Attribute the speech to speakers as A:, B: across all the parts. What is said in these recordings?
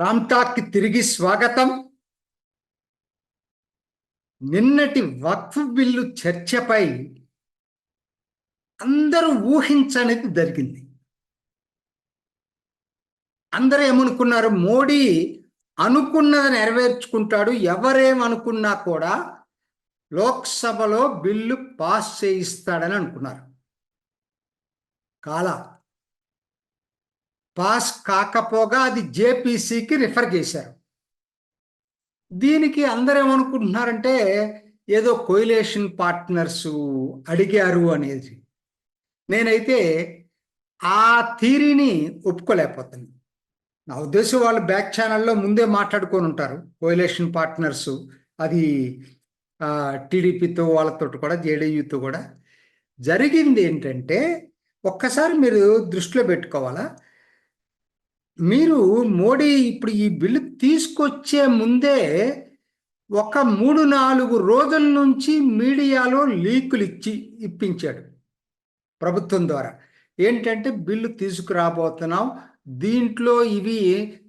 A: రామ్టాక్కి తిరిగి స్వాగతం. నిన్నటి వక్ఫ్ బిల్లు చర్చపై అందరూ ఊహించనిది జరిగింది. అందరూ ఏమనుకున్నారు? మోడీ అనుకున్నది నెరవేర్చుకుంటాడు. ఎవరేమనుకున్నా కూడా లోక్సభలో బిల్లు పాస్ చేయిస్తాడని అనుకున్నారు. కాలా? పాస్ కాకపోగా అది జేపీసీకి రిఫర్ చేశారు. దీనికి అందరేమనుకుంటున్నారంటే ఏదో కోయిలేషన్ పార్ట్నర్స్ అడిగారు అనేది. నేనైతే ఆ థీరీని ఒప్పుకోలేకపోతాను నా ఉద్దేశం వాళ్ళు బ్యాక్ ఛానల్లో ముందే మాట్లాడుకొని ఉంటారు. కోయిలేషన్ పార్ట్నర్స్ అది టీడీపీతో వాళ్ళతో కూడా జేడీయూతో కూడా జరిగింది ఏంటంటే ఒక్కసారి మీరు దృష్టిలో పెట్టుకోవాలా? మీరు మోడీ ఇప్పుడు ఈ బిల్లు తీసుకొచ్చే ముందే ఒక మూడు నాలుగు రోజుల నుంచి మీడియాలో లీకులు ఇచ్చి ఇప్పించాడు ప్రభుత్వం ద్వారా. ఏంటంటే బిల్లు తీసుకురాబోతున్నాం దీంట్లో ఇవి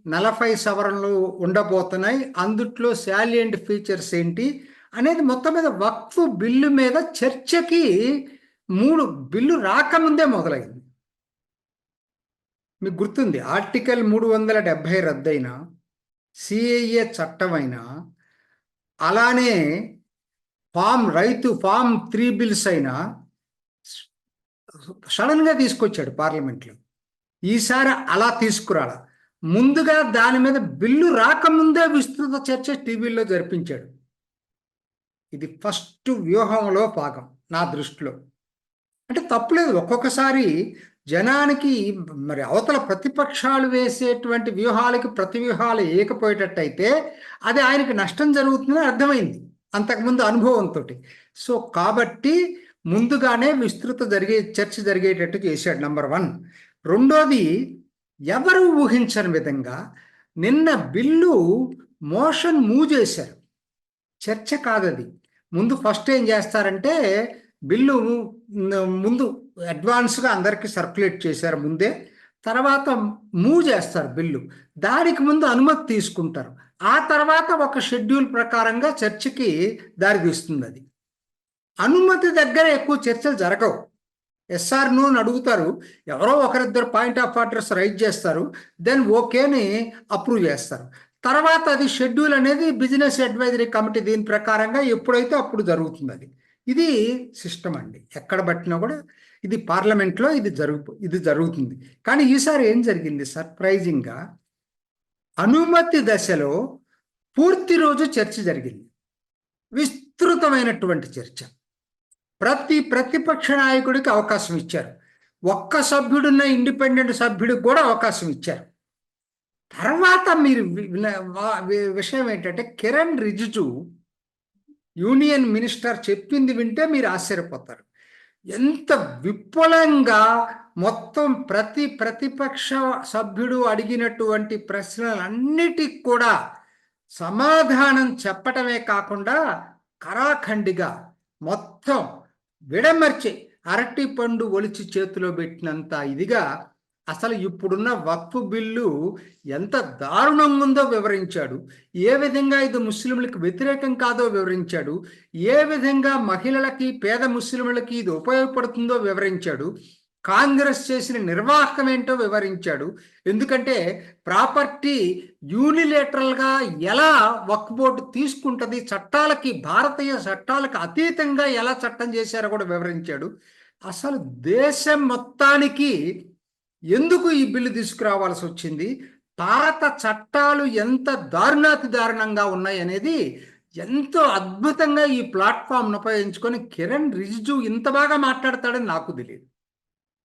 A: నలభై సవరణలు ఉండబోతున్నాయి అందుట్లో శాలియంట్ ఫీచర్స్ ఏంటి అనేది మొత్తం మీద వక్ఫ్ బిల్లు మీద చర్చకి మూడు బిల్లు రాకముందే మొదలైంది. మీకు గుర్తుంది ఆర్టికల్ మూడు వందల డెబ్భై రద్దయినా సిఏఏ చట్టమైనా అలానే ఫామ్ రైతు ఫామ్ త్రీ బిల్స్ అయినా సడన్గా తీసుకొచ్చాడు పార్లమెంట్లో. ఈసారి అలా తీసుకురాల. ముందుగా దాని మీద బిల్లు రాకముందే విస్తృత చర్చ టీవీలో జరిపించాడు. ఇది ఫస్ట్ వ్యూహంలో భాగం నా దృష్టిలో. అంటే తప్పులేదు ఒక్కొక్కసారి జనానికి మరి అవతల ప్రతిపక్షాలు వేసేటువంటి వ్యూహాలకి ప్రతి వ్యూహాలు ఏకపోయేటట్టయితే అది ఆయనకి నష్టం జరుగుతుందని అర్థమైంది అంతకుముందు అనుభవంతో సో కాబట్టి ముందుగానే విస్తృత జరిగే చర్చ జరిగేటట్టు చేశాడు నంబర్ వన్. రెండోది ఎవరు ఊహించని విధంగా నిన్న బిల్లు మోషన్ మూవ్ చేశారు చర్చ కాదది. ముందు ఫస్ట్ ఏం చేస్తారంటే బిల్లు ముందు అడ్వాన్స్గా అందరికీ సర్క్యులేట్ చేశారు ముందే. తర్వాత మూవ్ చేస్తారు బిల్లు. దానికి ముందు అనుమతి తీసుకుంటారు. ఆ తర్వాత ఒక షెడ్యూల్ ప్రకారంగా చర్చకి దారితీస్తుంది అది. అనుమతి దగ్గర ఎక్కువ చర్చలు జరగవు. ఎస్ఆర్ నో అడుగుతారు ఎవరో ఒకరిద్దరు పాయింట్ ఆఫ్ ఆర్డర్స్ రైట్ చేస్తారు దెన్ ఓకేని అప్రూవ్ చేస్తారు. తర్వాత అది షెడ్యూల్ అనేది బిజినెస్ అడ్వైజరీ కమిటీ దీని ప్రకారంగా ఎప్పుడైతే అప్పుడు జరుగుతుంది అది. ఇది సిస్టమ్ అండి. ఎక్కడ పట్టినా కూడా ఇది పార్లమెంట్లో ఇది జరుగు ఇది జరుగుతుంది. కానీ ఈసారి ఏం జరిగింది? సర్ప్రైజింగ్గా అనుమతి దశలో పూర్తి రోజు చర్చ జరిగింది. విస్తృతమైనటువంటి చర్చ. ప్రతి ప్రతిపక్ష నాయకుడికి అవకాశం ఇచ్చారు. ఒక్క సభ్యుడున్న ఇండిపెండెంట్ సభ్యుడికి కూడా అవకాశం ఇచ్చారు. తర్వాత మీరు విషయం ఏంటంటే కిరణ్ రిజిజు యూనియన్ మినిస్టర్ చెప్పింది వింటే మీరు ఆశ్చర్యపోతారు. ఎంత విపులంగా మొత్తం ప్రతి ప్రతిపక్ష సభ్యుడు అడిగినటువంటి ప్రశ్నలన్నిటికి కూడా సమాధానం చెప్పటమే కాకుండా కరాఖండిగా మొత్తం విడమర్చి అరటి పండు ఒలిచి చేతిలో పెట్టినంత ఇదిగా అసలు ఇప్పుడున్న వక్ఫ్ బిల్లు ఎంత దారుణంగా ఉందో వివరించాడు. ఏ విధంగా ఇది ముస్లింలకు వ్యతిరేకం కాదో వివరించాడు. ఏ విధంగా మహిళలకి పేద ముస్లింలకి ఇది ఉపయోగపడుతుందో వివరించాడు. కాంగ్రెస్ చేసిన నిర్వాహకం ఏంటో వివరించాడు. ఎందుకంటే ప్రాపర్టీ యూనిలేటరల్గా ఎలా వక్ బోర్డు తీసుకుంటుంది చట్టాలకి భారతీయ చట్టాలకు అతీతంగా ఎలా చట్టం చేశారో కూడా వివరించాడు. అసలు దేశం మొత్తానికి ఎందుకు ఈ బిల్లు తీసుకురావాల్సి వచ్చింది? పాత చట్టాలు ఎంత దారుణాతి దారుణంగా ఉన్నాయి అనేది ఎంతో అద్భుతంగా ఈ ప్లాట్ఫామ్ను ఉపయోగించుకొని కిరణ్ రిజిజు ఇంత బాగా మాట్లాడతాడని నాకు తెలియదు.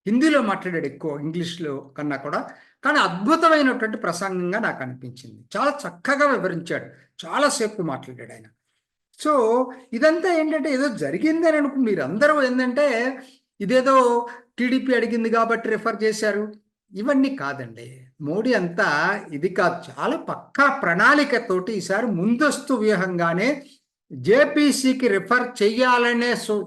A: హిందీలో మాట్లాడాడు ఎక్కువ ఇంగ్లీష్లో కన్నా కూడా. కానీ అద్భుతమైనటువంటి ప్రసంగంగా నాకు అనిపించింది. చాలా చక్కగా వివరించాడు. చాలాసేపు మాట్లాడాడు ఆయన. సో ఇదంతా ఏంటంటే ఏదో జరిగిందని అనుకు మీరు అందరూ ఏంటంటే ఇదేదో టీడీపీ అడిగింది కాబట్టి రిఫర్ చేశారు. ఇవన్నీ కాదండి. మోడీ అంతా ఇది కాదు. చాలా పక్కా ప్రణాళికతోటి ఈసారి ముందస్తు వ్యూహంగానే జేపీసీకి రిఫర్ చేయాలనే సు-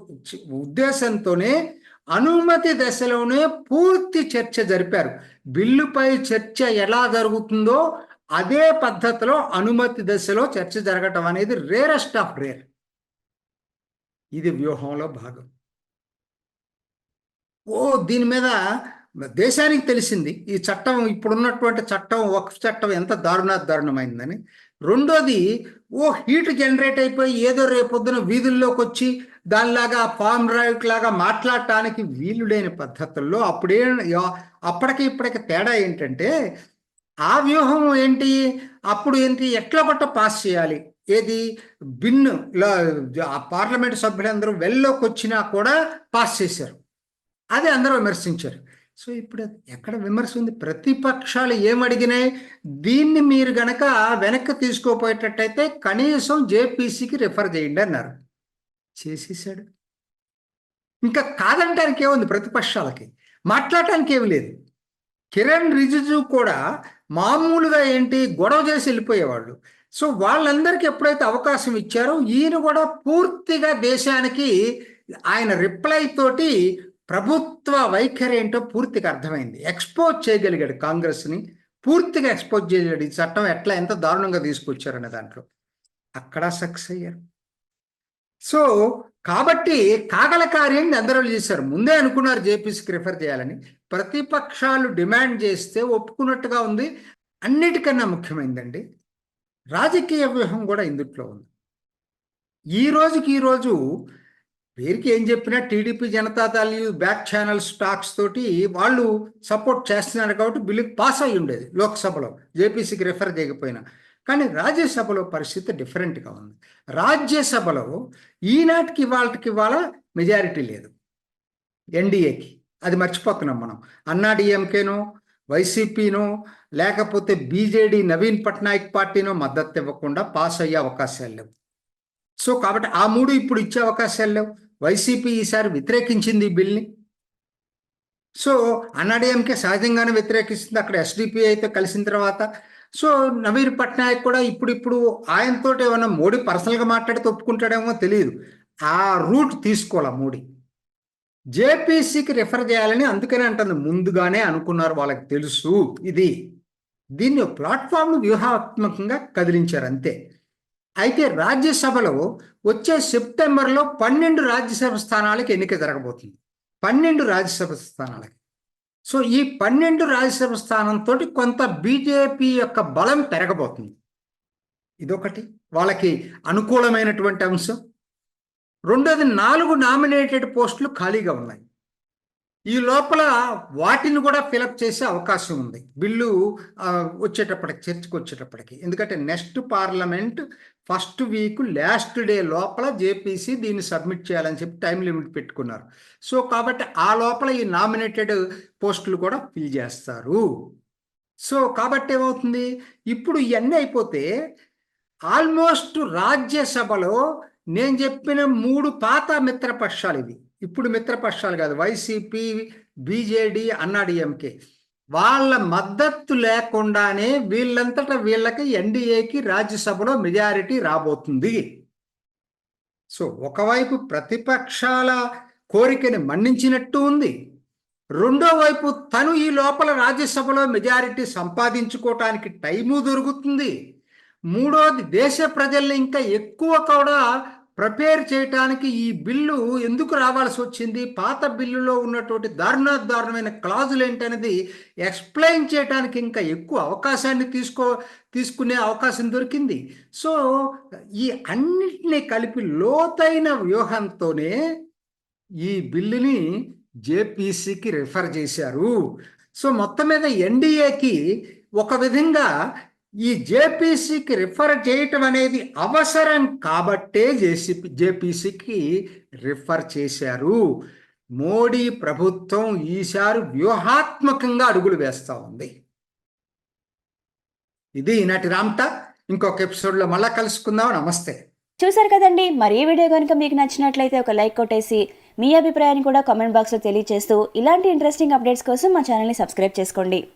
A: ఉద్దేశంతోనే అనుమతి దశలోనే పూర్తి చర్చ జరిపారు. బిల్లుపై చర్చ ఎలా జరుగుతుందో అదే పద్ధతిలో అనుమతి దశలో చర్చ జరగటం అనేది రేరెస్ట్ ఆఫ్ రేర్ ఇది వ్యూహంలో భాగం. ఓ దీని మీద దేశానికి తెలిసింది. ఈ చట్టం ఇప్పుడున్నటువంటి చట్టం ఒక చట్టం ఎంత దారుణ దారుణమైందని. రెండోది ఓ హీట్ జనరేట్ అయిపోయి ఏదో రేపొద్దున వీధుల్లోకి వచ్చి దానిలాగా ఫామ్ రైట్ లాగా మాట్లాడటానికి వీలు లేని పద్ధతుల్లో అప్పుడే అప్పటికి ఇప్పటికి తేడా ఏంటంటే ఆ వ్యూహం ఏంటి? అప్పుడు ఏంటి? ఎట్లా పట్ట పాస్ చేయాలి? ఏది? బిన్ను ఆ పార్లమెంట్ సభ్యులందరూ వెల్లోకి వచ్చినా కూడా పాస్ చేశారు. అది అందరూ విమర్శించారు. సో ఇప్పుడు ఎక్కడ విమర్శ ఉంది? ప్రతిపక్షాలు ఏమడిగినాయి దీన్ని మీరు గనక వెనక్కి తీసుకోపోయేటట్టయితే కనీసం జేపీసీకి రిఫర్ చేయండి అన్నారు. చేసేసాడు. ఇంకా కాదంటానికి ఏముంది ప్రతిపక్షాలకి మాట్లాడటానికి ఏమి లేదు. కిరణ్ రిజిజు కూడా మామూలుగా ఏంటి? గొడవ చేసి వెళ్ళిపోయేవాళ్ళు. సో వాళ్ళందరికీ ఎప్పుడైతే అవకాశం ఇచ్చారో ఈయన కూడా పూర్తిగా దేశానికి ఆయన రిప్లై తోటి ప్రభుత్వ వైఖరి ఏంటో పూర్తిగా అర్థమైంది. ఎక్స్పోజ్ చేయగలిగాడు కాంగ్రెస్ని. పూర్తిగా ఎక్స్పోజ్ చేయగలిగాడు ఈ చట్టం ఎట్లా ఎంత దారుణంగా తీసుకొచ్చారనే దాంట్లో. అక్కడ సక్సెస్ అయ్యారు. సో కాబట్టి కాగల కార్యాన్ని అందరూ చేశారు. ముందే అనుకున్నారు జేపీసీకి రిఫర్ చేయాలని. ప్రతిపక్షాలు డిమాండ్ చేస్తే ఒప్పుకున్నట్టుగా ఉంది. అన్నిటికన్నా ముఖ్యమైందండి రాజకీయ వ్యూహం కూడా ఇందుట్లో ఉంది. ఈ రోజుకి ఈ రోజు పేరుకి ఏం చెప్పినా టీడీపీ జనతాదళ్ బ్యాక్ ఛానల్ స్టాక్స్ తోటి వాళ్ళు సపోర్ట్ చేస్తున్నారు కాబట్టి బిల్లు పాస్ అయి ఉండేది లోక్సభలో. జేపీసీకి రిఫర్ చేయకపోయినా. కానీ రాజ్యసభలో పరిస్థితి డిఫరెంట్గా ఉంది. రాజ్యసభలో ఈనాటికి వాళ్ళకి ఇవాళ మెజారిటీ లేదు. ఎన్డీఏకి. అది మర్చిపోతున్నాం మనం. అన్నాడీఎంకేనో వైసీపీనో లేకపోతే బీజేడీ నవీన్ పట్నాయక్ పార్టీనో మద్దతు ఇవ్వకుండా పాస్ అయ్యే అవకాశాలు లేవు. సో కాబట్టి ఆ మూడు ఇప్పుడు ఇచ్చే అవకాశాలు లేవు. వైసీపీ ఈసారి వ్యతిరేకించింది ఈ బిల్ని. సో అన్నాడీఎంకే సహజంగానే వ్యతిరేకిస్తుంది. అక్కడ ఎస్డిపి అయితే కలిసిన తర్వాత. సో నవీన్ పట్నాయక్ కూడా ఇప్పుడిప్పుడు ఆయనతో ఏమన్నా మోడీ పర్సనల్గా మాట్లాడితే ఒప్పుకుంటాడేమో తెలియదు ఆ రూట్ తీసుకోవాల మోడీ? జేపీసీకి రిఫర్ చేయాలని అందుకనే అంటుంది. ముందుగానే అనుకున్నారు వాళ్ళకి తెలుసు ఇది. దీన్ని ప్లాట్ఫామ్ను వ్యూహాత్మకంగా కదిలించారు అంతే. అయితే రాజ్యసభలో వచ్చే సెప్టెంబర్లో పన్నెండు రాజ్యసభ స్థానాలకు ఎన్నిక జరగబోతుంది. పన్నెండు రాజ్యసభ స్థానాలకి. సో ఈ పన్నెండు రాజ్యసభ స్థానంతో కొంత బీజేపీ యొక్క బలం పెరగబోతుంది. ఇదొకటి. వాళ్ళకి అనుకూలమైనటువంటి అంశం. రెండోది నాలుగు నామినేటెడ్ పోస్టులు ఖాళీగా ఉన్నాయి. ఈ లోపల వాటిని కూడా ఫిలప్ చేసే అవకాశం ఉంది. బిల్లు వచ్చేటప్పటికి చర్చకు వచ్చేటప్పటికి. ఎందుకంటే next parliament first week last day లోపల జేపీసీ దీన్ని సబ్మిట్ చేయాలని చెప్పి టైం లిమిట్ పెట్టుకున్నారు. సో కాబట్టి ఆ లోపల ఈ నామినేటెడ్ పోస్టులు కూడా ఫిల్ చేస్తారు. సో కాబట్టి ఏమవుతుంది? ఇప్పుడు ఇవన్నీ అయిపోతే ఆల్మోస్ట్ రాజ్యసభలో నేను చెప్పిన మూడు పాత మిత్రపక్షాలు ఇవి. ఇప్పుడు మిత్రపక్షాలు కాదు వైసీపీ బీజేడీ అన్నాడీఎంకే వాళ్ళ మద్దతు లేకుండానే వీళ్ళంతటా వీళ్ళకి ఎన్డీఏకి రాజ్యసభలో మెజారిటీ రాబోతుంది. సో ఒకవైపు ప్రతిపక్షాల కోరికని మన్నించినట్టు ఉంది. రెండో వైపు తను ఈ లోపల రాజ్యసభలో మెజారిటీ సంపాదించుకోవటానికి టైము దొరుకుతుంది. మూడోది దేశ ప్రజల్ని ఇంకా ఎక్కువ కూడా ప్రిపేర్ చేయటానికి ఈ బిల్లు ఎందుకు రావాల్సి వచ్చింది? పాత బిల్లులో ఉన్నటువంటి దారుణ దారుణమైన క్లాజులు ఏంటనేది ఎక్స్ప్లెయిన్ చేయడానికి ఇంకా ఎక్కువ అవకాశాన్ని తీసుకో తీసుకునే అవకాశం దొరికింది. సో ఈ అన్నిటినీ కలిపి లోతైన వ్యూహంతోనే ఈ బిల్లుని జేపీసీకి రిఫర్ చేశారు. సో మొత్తం మీద ఎన్డీఏకి ఒక విధంగా ఈ జేపీసీకి రిఫర్ చేయటం అనేది అవసరం కాబట్టే జేసీపీ జేపీసీకి రిఫర్ చేశారు. మోడీ ప్రభుత్వం ఈసారి వ్యూహాత్మకంగా అడుగులు వేస్తూ ఉంది. ఇది ఈనాటి రామ్టా ఇంకొక ఎపిసోడ్లో మళ్ళా కలుసుకుందాం. నమస్తే.
B: చూసారు కదండి. మరి ఈ వీడియో కనుక మీకు నచ్చినట్లయితే ఒక లైక్ కొట్టేసి మీ అభిప్రాయాన్ని కూడా కామెంట్ బాక్స్లో తెలియజేస్తూ ఇలాంటి ఇంట్రెస్టింగ్ అప్డేట్స్ కోసం మా ఛానల్ని సబ్స్క్రైబ్ చేసుకోండి.